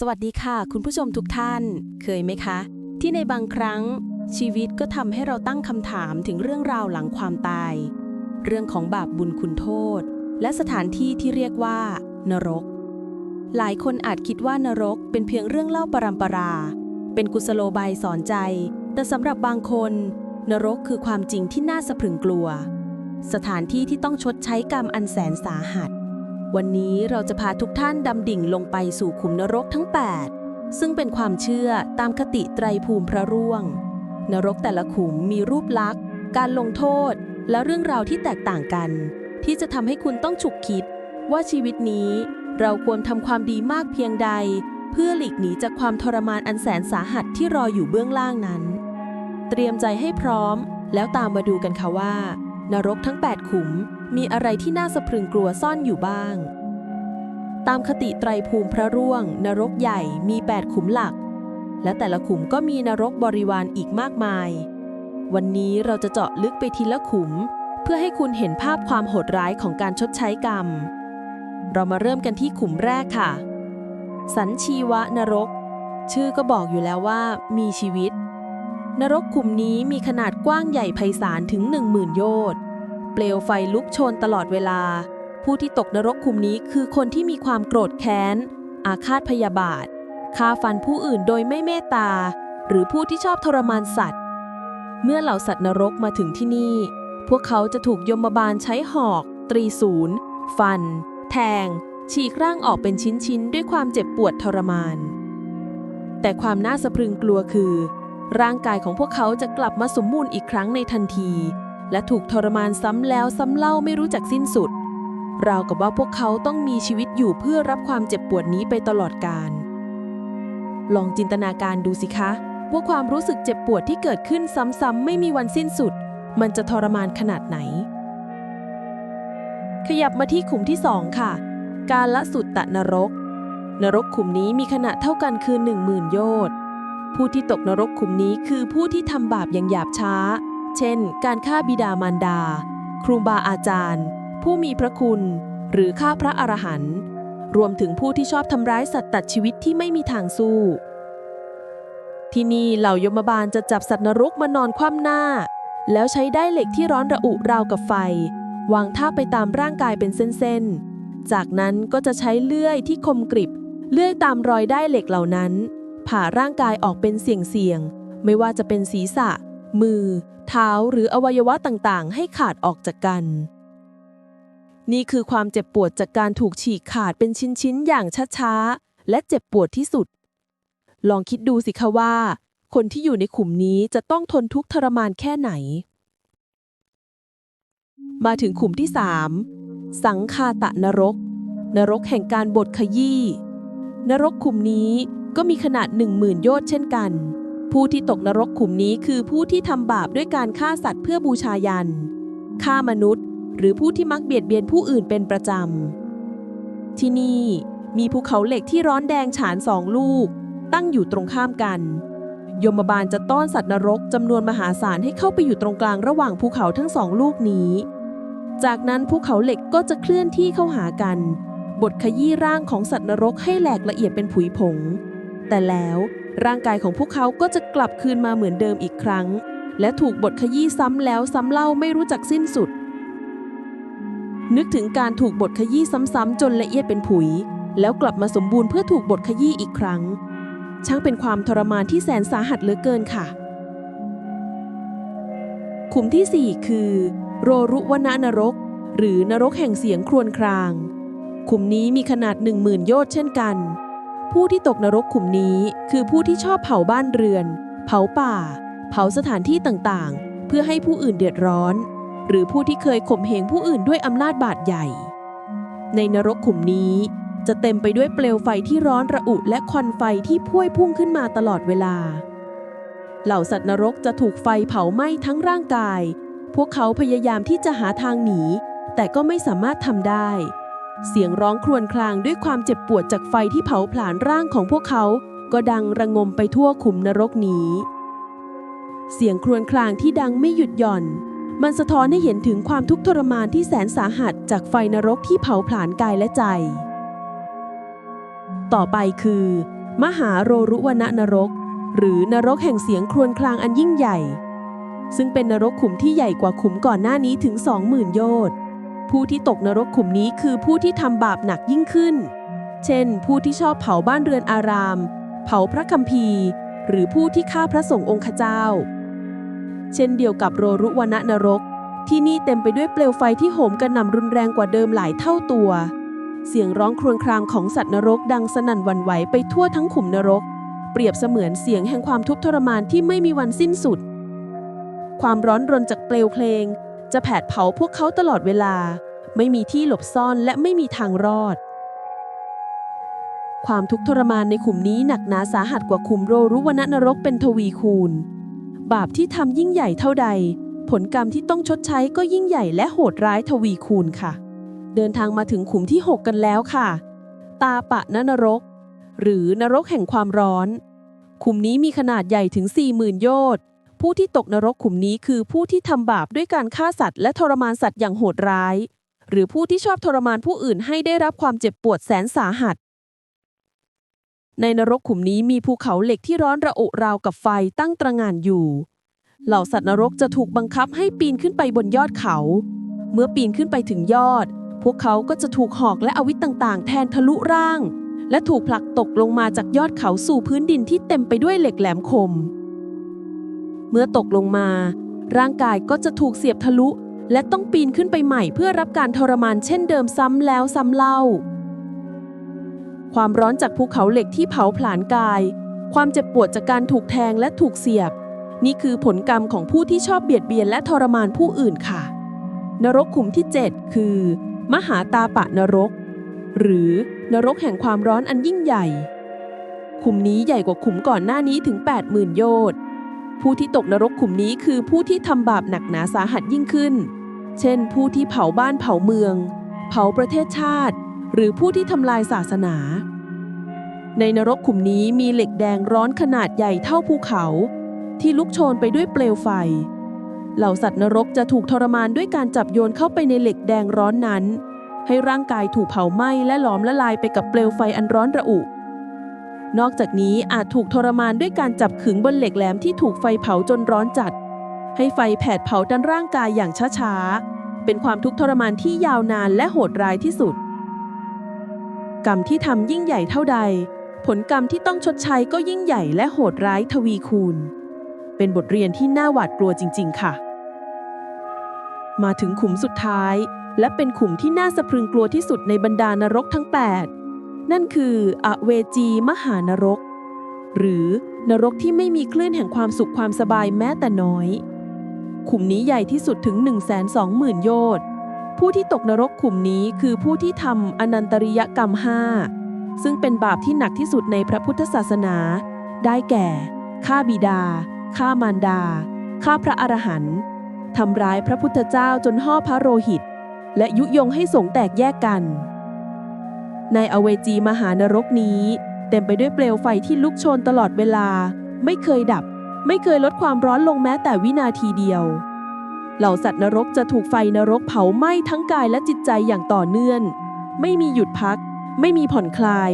สวัสดีค่ะ คุณผู้ชมทุกท่าน เคยไหมคะ ที่ในบางครั้ง ชีวิตก็ทำให้เราตั้งคำถามถึงเรื่องราวหลังความตาย เรื่องของบาปบุญคุณโทษ และสถานที่ที่เรียกว่า นรก หลายคนอาจคิดว่านรกเป็นเพียงเรื่องเล่าปรำปรา เป็นกุศโลบายสอนใจ แต่สำหรับบางคน นรกคือความจริงที่น่าสะพรึงกลัว สถานที่ที่ต้องชดใช้กรรมอันแสนสาหัส วันนี้เราจะพาทุกท่านดำดิ่งลงไปสู่ขุมนรกทั้ง 8 ซึ่งเป็นความเชื่อตามคติไตรภูมิพระร่วง นรกแต่ละขุมมีรูปลักษณ์ การลงโทษ และเรื่องราวที่แตกต่างกัน ที่จะทำให้คุณต้องฉุกคิด ว่าชีวิตนี้เราควรทำความดีมากเพียงใด เพื่อหลีกหนีจากความทรมานอันแสนสาหัสที่รออยู่เบื้องล่างนั้น เตรียมใจให้พร้อม แล้วตามมาดูกันค่ะว่า นรกทั้ง 8 ขุม มีอะไรที่น่าสะพรึงกลัวซ่อนอยู่บ้าง ตามคติไตรภูมิพระร่วง นรกใหญ่มี 8 ขุมหลัก และแต่ละขุมก็มีนรกบริวารอีกมากมาย วันนี้เราจะเจาะลึกไปทีละขุม เพื่อให้คุณเห็นภาพความโหดร้ายของการชดใช้กรรม เรามาเริ่มกันที่ขุมแรกค่ะ สันชีวะนรก ชื่อก็บอกอยู่แล้วว่า มีชีวิต นรกขุมนี้มีขนาดกว้างใหญ่ไพศาลถึง 10,000 โยชน์ เปลวไฟลุกโชนตลอดเวลา ผู้ที่ตกนรกขุมนี้คือคนที่มีความโกรธแค้น อาฆาตพยาบาทฆ่าฟันผู้อื่นโดยไม่เมตตา หรือผู้ที่ชอบทรมานสัตว์ เมื่อเหล่าสัตว์นรกมาถึงที่นี่ พวกเขาจะถูกยมบาลใช้หอก ตรีศูนย์ฟัน แทง ฉีกร่างออกเป็นชิ้นๆ ด้วยความเจ็บปวดทรมาน แต่ความน่าสะพรึงกลัวคือ ร่างกายของพวกเขาจะกลับมาสมบูรณ์อีกครั้งในทันที และถูกทรมานซ้ำแล้วซ้ำเล่าไม่รู้จักสิ้นสุด ราวกับว่าพวกเขาต้องมีชีวิตอยู่เพื่อรับความเจ็บปวดนี้ไปตลอดกาลลองจินตนาการดูสิคะ ว่าความรู้สึกเจ็บปวดที่เกิดขึ้นซ้ำๆไม่มีวันสิ้นสุด มันจะทรมานขนาดไหน ขยับมาที่ขุมที่สองค่ะ การละสุตตะนรก นรกขุมนี้มีขนาดเท่ากันคือ 10,000 โยชน์ผู้ที่ตกนรกขุมนี้คือผู้ที่ทำบาปอย่างหยาบช้า เช่น การฆ่าบิดามารดา ครูบาอาจารย์ ผู้มีพระคุณ หรือฆ่าพระอรหันต์รวมถึงผู้ที่ชอบทำร้ายสัตว์ตัดชีวิตที่ไม่มีทางสู้ ที่นี่เหล่ายมบาลจะจับสัตว์นรกมานอนคว่ำหน้า แล้วใช้ได้เหล็กที่ร้อนระอุราวกับไฟ วางท่าไปตามร่างกายเป็นเส้นๆ จากนั้นก็จะใช้เลื่อยที่คมกริบ เลื่อยตามรอยได้เหล็กเหล่านั้น ผ่าร่างกายออกเป็นเสี่ยงๆไม่ว่าจะเป็นศีรษะ มือ เท้าหรืออวัยวะต่างๆ ให้ขาดออกจากกัน นี่คือความเจ็บปวดจากการถูกฉีกขาดเป็นชิ้นๆ อย่างช้าๆ และเจ็บปวดที่สุด ลองคิดดูสิคะว่า คนที่อยู่ในขุมนี้จะต้องทนทุกข์ทรมานแค่ไหน มาถึงขุมที่ 3 สังคาตะนรก นรกแห่งการบดขยี้ นรกขุมนี้ก็มีขนาด 10,000 โยชน์เช่นกัน ผู้ที่ตกนรกขุมนี้คือผู้ที่ทำบาปด้วยการฆ่าสัตว์เพื่อบูชายัน ฆ่ามนุษย์ หรือผู้ที่มักเบียดเบียนผู้อื่นเป็นประจำ ที่นี่มีภูเขาเหล็กที่ร้อนแดงฉานสองลูก ตั้งอยู่ตรงข้ามกัน ยมบาลจะต้อนสัตว์นรกจำนวนมหาศาลให้เข้าไปอยู่ตรงกลางระหว่างภูเขาทั้งสองลูกนี้ จากนั้นภูเขาเหล็กก็จะเคลื่อนที่เข้าหากันบดขยี้ร่างของสัตว์นรกให้แหลกละเอียดเป็นผุยผง แต่แล้ว ร่างกายของพวกเขาก็จะกลับคืนมาเหมือนเดิมอีกครั้ง และถูกบดขยี้ซ้ำแล้วซ้ำเล่าไม่รู้จักสิ้นสุด นึกถึงการถูกบดขยี้ซ้ำๆจนละเอียดเป็นผุย แล้วกลับมาสมบูรณ์เพื่อถูกบดขยี้อีกครั้ง ช่างเป็นความทรมานที่แสนสาหัสเหลือเกินค่ะ ขุมที่ 4 คือ โรรุวนนรก หรือนรกแห่งเสียงครวญคราง ขุมนี้มีขนาด 10,000 โยชน์เช่นกัน ผู้ที่ตกนรกขุมนี้คือผู้ที่ชอบเผาบ้านเรือน เผาป่า เผาสถานที่ต่างๆ เพื่อให้ผู้อื่นเดือดร้อน หรือผู้ที่เคยข่มเหงผู้อื่นด้วยอำนาจบาดใหญ่ ในนรกขุมนี้จะเต็มไปด้วยเปลวไฟที่ร้อนระอุและควันไฟที่พวยพุ่งขึ้นมาตลอดเวลา เหล่าสัตว์นรกจะถูกไฟเผาไหม้ทั้งร่างกาย พวกเขาพยายามที่จะหาทางหนี แต่ก็ไม่สามารถทำได้ เสียงร้องครวญครางด้วยความเจ็บปวดจากไฟที่เผาผลาญร่างของพวกเขา ก็ดังระงมไปทั่วขุมนรกนี้ เสียงครวญครางที่ดังไม่หยุดหย่อน มันสะท้อนให้เห็นถึงความทุกข์ทรมานที่แสนสาหัสจากไฟนรกที่เผาผลาญกายและใจ ต่อไปคือ มหาโรรุวนะนรก หรือนรกแห่งเสียงครวญครางอันยิ่งใหญ่ ซึ่งเป็นนรกขุมที่ใหญ่กว่าขุมก่อนหน้านี้ถึง 20,000 โยชน์ ผู้ที่ตกนรกขุมนี้คือผู้ที่ทำบาปหนักยิ่งขึ้น เช่น ผู้ที่ชอบเผาบ้านเรือนอาราม เผาพระคัมภีร์ หรือผู้ที่ฆ่าพระสงฆ์องค์ขเจ้า เช่นเดียวกับโรรุวนะนรก ที่นี่เต็มไปด้วยเปลวไฟที่โหมกระหน่ำรุนแรงกว่าเดิมหลายเท่าตัว เสียงร้องครวญครางของสัตว์นรกดังสนั่นวั่นไหวไปทั่วทั้งขุมนรก เปรียบเสมือนเสียงแห่งความทุกข์ทรมานที่ไม่มีวันสิ้นสุด ความร้อนรนจากเปลวเพลง จะแผดเผาพวกเขาตลอดเวลา ไม่มีที่หลบซ่อนและไม่มีทางรอด ความทุกข์ทรมานในขุมนี้หนักหนาสาหัสกว่าขุมโรรุวนะนรกเป็นทวีคูณ บาปที่ทำยิ่งใหญ่เท่าใด ผลกรรมที่ต้องชดใช้ก็ยิ่งใหญ่และโหดร้ายทวีคูณค่ะ เดินทางมาถึงขุมที่ 6 กันแล้วค่ะ ตาปะนนรก หรือนรกแห่งความร้อน ขุมนี้มีขนาดใหญ่ถึง 40,000 โยชน์ ผู้ที่ตกนรกขุมนี้คือผู้ที่ทำบาปด้วยการฆ่าสัตว์และทรมานสัตว์อย่างโหดร้าย หรือผู้ที่ชอบทรมานผู้อื่นให้ได้รับความเจ็บปวดแสนสาหัส ในนรกขุมนี้มีภูเขาเหล็กที่ร้อนระอุราวกับไฟตั้งตระหง่านอยู่ เหล่าสัตว์นรกจะถูกบังคับให้ปีนขึ้นไปบนยอดเขา เมื่อปีนขึ้นไปถึงยอด พวกเขาก็จะถูกหอกและอวิตต่างๆ แทนทะลุร่าง และถูกผลักตกลงมาจากยอดเขาสู่พื้นดินที่เต็มไปด้วยเหล็กแหลมคม เมื่อตกลงมา ร่างกายก็จะถูกเสียบทะลุ และต้องปีนขึ้นไปใหม่เพื่อรับการทรมานเช่นเดิมซ้ำแล้วซ้ำเล่า ความร้อนจากภูเขาเหล็กที่เผาผลาญกาย ความเจ็บปวดจากการถูกแทงและถูกเสียบ นี่คือผลกรรมของผู้ที่ชอบเบียดเบียนและทรมานผู้อื่นค่ะ นรกขุมที่ 7 คือ มหาตาปะนรก หรือนรกแห่งความร้อนอันยิ่งใหญ่ขุมนี้ใหญ่กว่าขุมก่อนหน้านี้ถึง 80,000 โยชน์ ผู้ที่ตกนรกขุมนี้คือผู้ที่ทำบาปหนักหนาสาหัสยิ่งขึ้น เช่น ผู้ที่เผาบ้านเผาเมือง เผาประเทศชาติ หรือผู้ที่ทำลายศาสนา ในนรกขุมนี้มีเหล็กแดงร้อนขนาดใหญ่เท่าภูเขา ที่ลุกโชนไปด้วยเปลวไฟ เหล่าสัตว์นรกจะถูกทรมานด้วยการจับโยนเข้าไปในเหล็กแดงร้อนนั้น ให้ร่างกายถูกเผาไหม้และหลอมละลายไปกับเปลวไฟอันร้อนระอุ นอกจากนี้อาจถูกทรมานด้วยการจับขึงบนเหล็กแหลมที่ถูกไฟเผาจนร้อนจัด ให้ไฟแผดเผาดันร่างกายอย่างช้าๆ เป็นความทุกข์ทรมานที่ยาวนานและโหดร้ายที่สุด กรรมที่ทำยิ่งใหญ่เท่าใด ผลกรรมที่ต้องชดใช้ก็ยิ่งใหญ่และโหดร้ายทวีคูณ เป็นบทเรียนที่น่าหวาดกลัวจริง ๆ ค่ะ มาถึงขุมสุดท้าย และเป็นขุมที่น่าสะพรึงกลัวที่สุดในบรรดานรกทั้ง 8 นั่นคืออเวจีมหานรก หรือนรกที่ไม่มีคลื่นแห่งความสุขความสบายแม้แต่น้อย ขุมนี้ใหญ่ที่สุดถึง 120,000 โยชน์ผู้ที่ตกนรกขุมนี้คือผู้ที่ทำอนันตริยกรรมห้าซึ่งเป็นบาปที่หนักที่สุดในพระพุทธศาสนา ได้แก่ฆ่าบิดาฆ่ามารดาฆ่าพระอรหันต์ทำร้ายพระพุทธเจ้าจนห่อพระโลหิต และยุยงให้สงแตกแยกกัน ในอเวจีมหานรกนี้ เต็มไปด้วยเปลวไฟที่ลุกโชนตลอดเวลา ไม่เคยดับ ไม่เคยลดความร้อนลงแม้แต่วินาทีเดียว เหล่าสัตว์นรกจะถูกไฟนรกเผาไหม้ทั้งกายและจิตใจอย่างต่อเนื่อง ไม่มีหยุดพัก ไม่มีผ่อนคลาย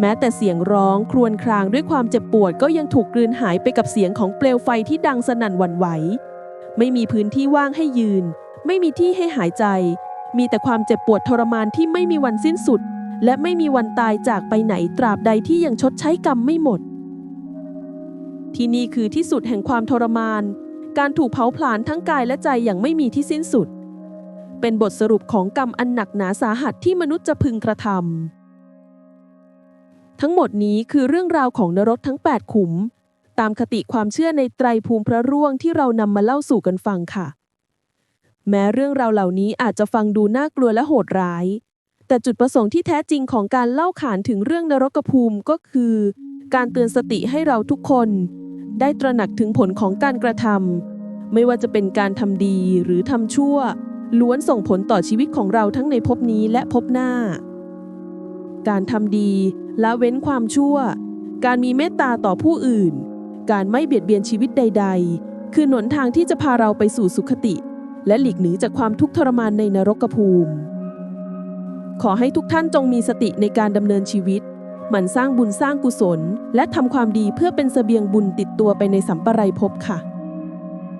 แม้แต่เสียงร้องครวญครางด้วยความเจ็บปวดก็ยังถูกกลืนหายไปกับเสียงของเปลวไฟที่ดังสนั่นหวั่นไหว ไม่มีพื้นที่ว่างให้ยืน ไม่มีที่ให้หายใจ มีแต่ความเจ็บปวดทรมานที่ไม่มีวันสิ้นสุด และไม่มีวันตายจากไปไหนตราบใดที่ยังชดใช้กรรมไม่หมด ที่นี่คือที่สุดแห่งความทรมาน การถูกเผาผลาญทั้งกายและใจอย่างไม่มีที่สิ้นสุด เป็นบทสรุปของกรรมอันหนักหนาสาหัสที่มนุษย์จะพึงกระทำทั้งหมดนี้คือเรื่องราวของนรกทั้ง 8 ขุม ตามคติความเชื่อในไตรภูมิพระร่วงที่เรานำมาเล่าสู่กันฟังค่ะ แม้เรื่องราวเหล่านี้อาจจะฟังดูน่ากลัวและโหดร้าย แต่จุดประสงค์ที่แท้จริงของการเล่าขานถึงเรื่องนรกภูมิก็คือ การเตือนสติให้เราทุกคน ได้ตระหนักถึงผลของการกระทำไม่ว่าจะเป็นการทำดีหรือทำชั่ว ล้วนส่งผลต่อชีวิตของเราทั้งในภพนี้และภพหน้า การทำดีละเว้นความชั่ว การมีเมตตาต่อผู้อื่น การไม่เบียดเบียนชีวิตใด ๆ คือหนทางที่จะพาเราไปสู่สุขติ และหลีกหนีจากความทุกข์ทรมานในนรกภูมิ ขอให้ทุกท่านจงมีสติในการดำเนินชีวิต หมั่นสร้างบุญสร้างกุศล และทำความดีเพื่อเป็นเสบียงบุญติดตัวไปในสัมปรายภพค่ะ